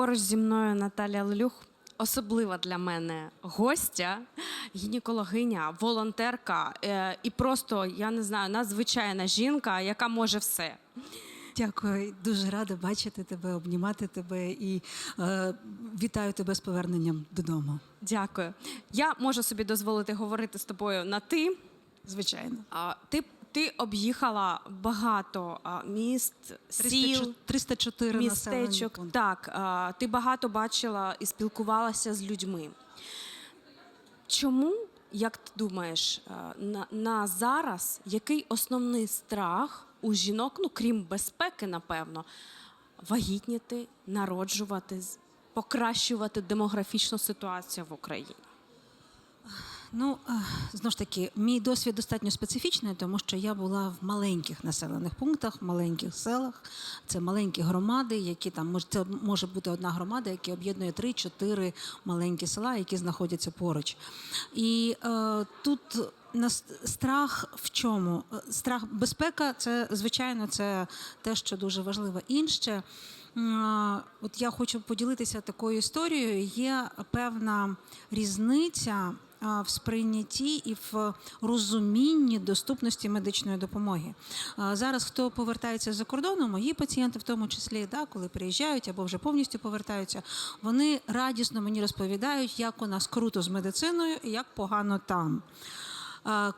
Поруч зі мною Наталя Лелюх. Особлива для мене гостя, гінекологиня, волонтерка е, і просто, я не знаю, надзвичайна жінка, яка може все. Дякую, дуже рада бачити тебе, обнімати тебе і е, вітаю тебе з поверненням додому. Дякую. Я можу собі дозволити говорити з тобою на ти. Звичайно. А, ти, ти об'їхала багато а, міст, 304 сіл, 304 населені містечок. пункти. Так, а, ти багато бачила і спілкувалася з людьми. Чому, як ти думаєш, а, на, на зараз який основний страх у жінок, ну крім безпеки, напевно, вагітніти, народжувати, з- покращувати демографічну ситуацію в Україні? Ну е, знову ж таки, мій досвід достатньо специфічний, тому що я була в маленьких населених пунктах, маленьких селах. Це маленькі громади, які там мож- це може бути одна громада, яка об'єднує три-чотири маленькі села, які знаходяться поруч. І е, тут. Страх в чому? Е, Страх безпека це звичайно це те, що дуже важливо. Інше, от я хочу поділитися такою історією. Є певна різниця в сприйнятті і в розумінні доступності медичної допомоги. Зараз хто повертається за кордону, мої пацієнти, в тому числі, да, коли приїжджають або вже повністю повертаються, вони радісно мені розповідають, як у нас круто з медициною і як погано там.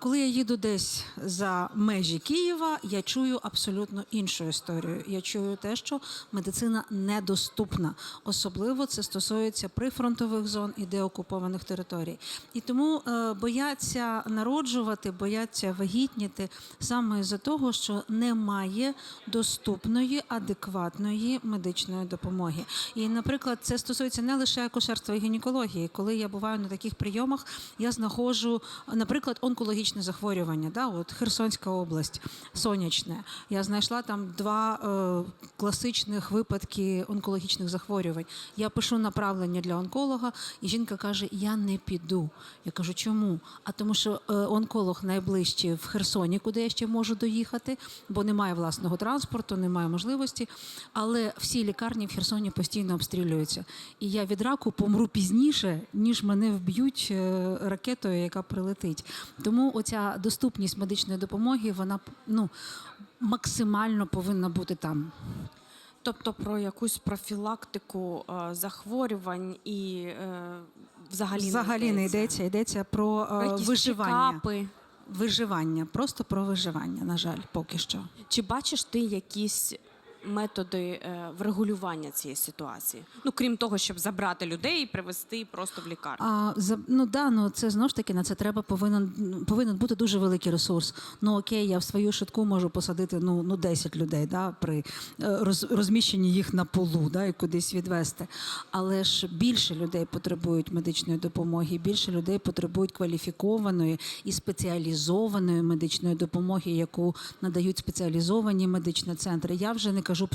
Коли я їду десь за межі Києва, я чую абсолютно іншу історію. Я чую те, що медицина недоступна. Особливо це стосується прифронтових зон і деокупованих територій. І тому е, бояться народжувати, бояться вагітніти саме з-за того, що немає доступної, адекватної медичної допомоги. І, наприклад, це стосується не лише акушерства і гінекології. Коли я буваю на таких прийомах, я знаходжу, наприклад, онкологічне захворювання. Да? От Херсонська область, сонячне. Я знайшла там два е, класичних випадки онкологічних захворювань. Я пишу направлення для онколога, і жінка каже: Я не піду. Я кажу, чому? А тому, що е, онколог найближчий в Херсоні, куди я ще можу доїхати, бо немає власного транспорту, немає можливості. Але всі лікарні в Херсоні постійно обстрілюються. І я від раку помру пізніше, ніж мене вб'ють е, ракетою, яка прилетить. Тому оця доступність медичної допомоги, вона ну, максимально повинна бути там. Тобто про якусь профілактику е, захворювань і е, взагалі, Взагалі не йдеться, йдеться про, е, виживання. чекапи. Виживання, просто про виживання, на жаль, поки що. Чи бачиш ти якісь методи е, врегулювання цієї ситуації? Ну крім того, щоб забрати людей і привезти просто в лікарню. А за ну да, ну це знову ж таки на це треба повинен повинен бути дуже великий ресурс. Ну окей, я в свою швидку можу посадити ну ну 10 людей, да, при е, роз, розміщенні їх на полу, да, і кудись відвести. Але ж більше людей потребують медичної допомоги, більше людей потребують кваліфікованої і спеціалізованої медичної допомоги, яку надають спеціалізовані медичні центри. Я вже не кажу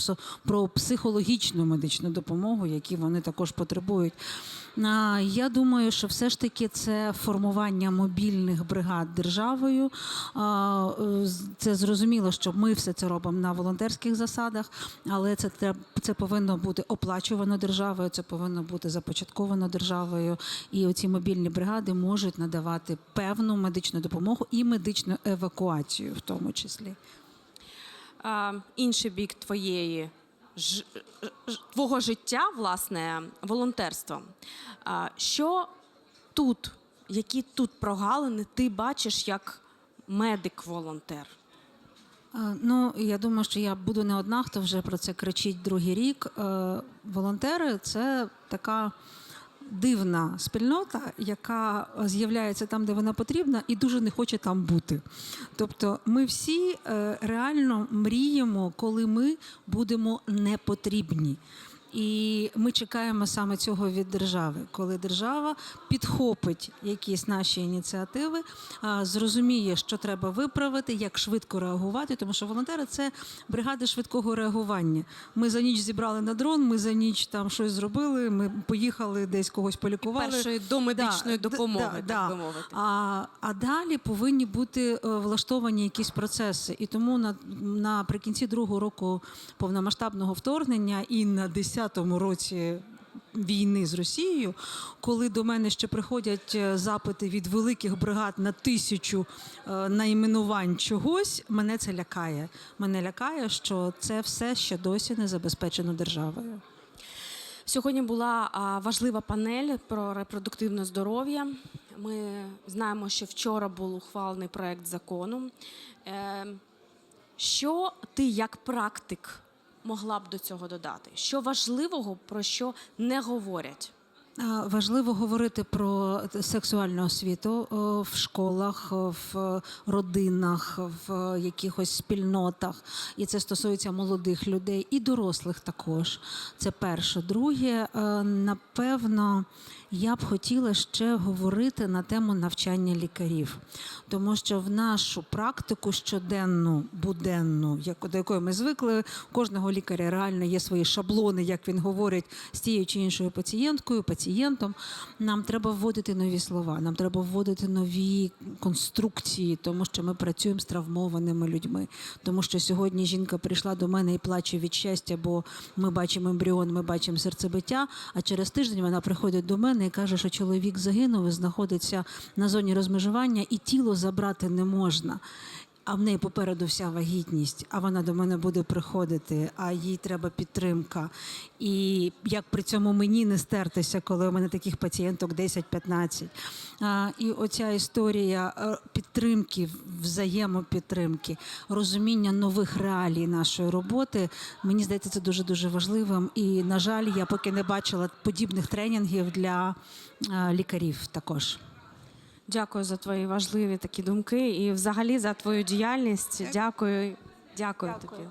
про психологічну медичну допомогу, які вони також потребують. Я думаю, що все ж таки це формування мобільних бригад державою. Це зрозуміло, що ми все це робимо на волонтерських засадах, але це це повинно бути оплачувано державою, це повинно бути започатковано державою. І оці мобільні бригади можуть надавати певну медичну допомогу і медичну евакуацію, в тому числі. А, інший бік твоєї ж, твого життя, власне, волонтерство. А, що тут, які тут прогалини ти бачиш як медик-волонтер? Ну, я думаю, що я буду не одна, хто вже про це кричить другий рік. Е, Волонтери це така дивна спільнота, яка з'являється там, де вона потрібна, і дуже не хоче там бути. Тобто, ми всі е, реально мріємо, коли ми будемо не потрібні. І ми чекаємо саме цього від держави, коли держава підхопить якісь наші ініціативи, зрозуміє, що треба виправити, як швидко реагувати, тому що волонтери це бригади швидкого реагування. Ми за ніч зібрали на дрон, ми за ніч там щось зробили. Ми поїхали десь когось полікували. Першої домедичної Да, допомоги, да, так би мовити. А, а далі повинні бути е, влаштовані якісь процеси. І тому на, наприкінці другого року повномасштабного вторгнення і на 10-му році війни з Росією, коли до мене ще приходять е, запити від великих бригад на тисячу е, найменувань чогось, мене це лякає. Мене лякає, що це все ще досі не забезпечено державою. Сьогодні була важлива панель про репродуктивне здоров'я. Ми знаємо, що вчора був ухвалений проект закону. Е, що ти як практик могла б до цього додати? Що важливого, про що не говорять? Важливо говорити про сексуальну освіту в школах, в родинах, в якихось спільнотах. І це стосується молодих людей і дорослих також. Це перше. Друге, е, напевно, я б хотіла ще говорити на тему навчання лікарів, тому що в нашу практику щоденну, буденну, до якої ми звикли, у кожного лікаря реально є свої шаблони, як він говорить з тією чи іншою пацієнткою, пацієнтом. Нам треба вводити нові слова, нам треба вводити нові конструкції, тому що ми працюємо з травмованими людьми. Тому що сьогодні жінка прийшла до мене і плаче від щастя, бо ми бачимо ембріон, ми бачимо серцебиття. А через тиждень вона приходить до мене і каже, що чоловік загинув і знаходиться на зоні розмежування, і тіло забрати не можна. А в неї попереду вся вагітність, а вона до мене буде приходити, а їй треба підтримка. І як при цьому мені не стертися, коли у мене таких пацієнток 10-15. І оця історія е, підтримки, взаємопідтримки, розуміння нових реалій нашої роботи, мені здається, це дуже дуже важливим. І, на жаль, я поки не бачила подібних тренінгів для е, лікарів також. Дякую за твої важливі такі думки і взагалі за твою діяльність. Дякую. Дякую, тобі.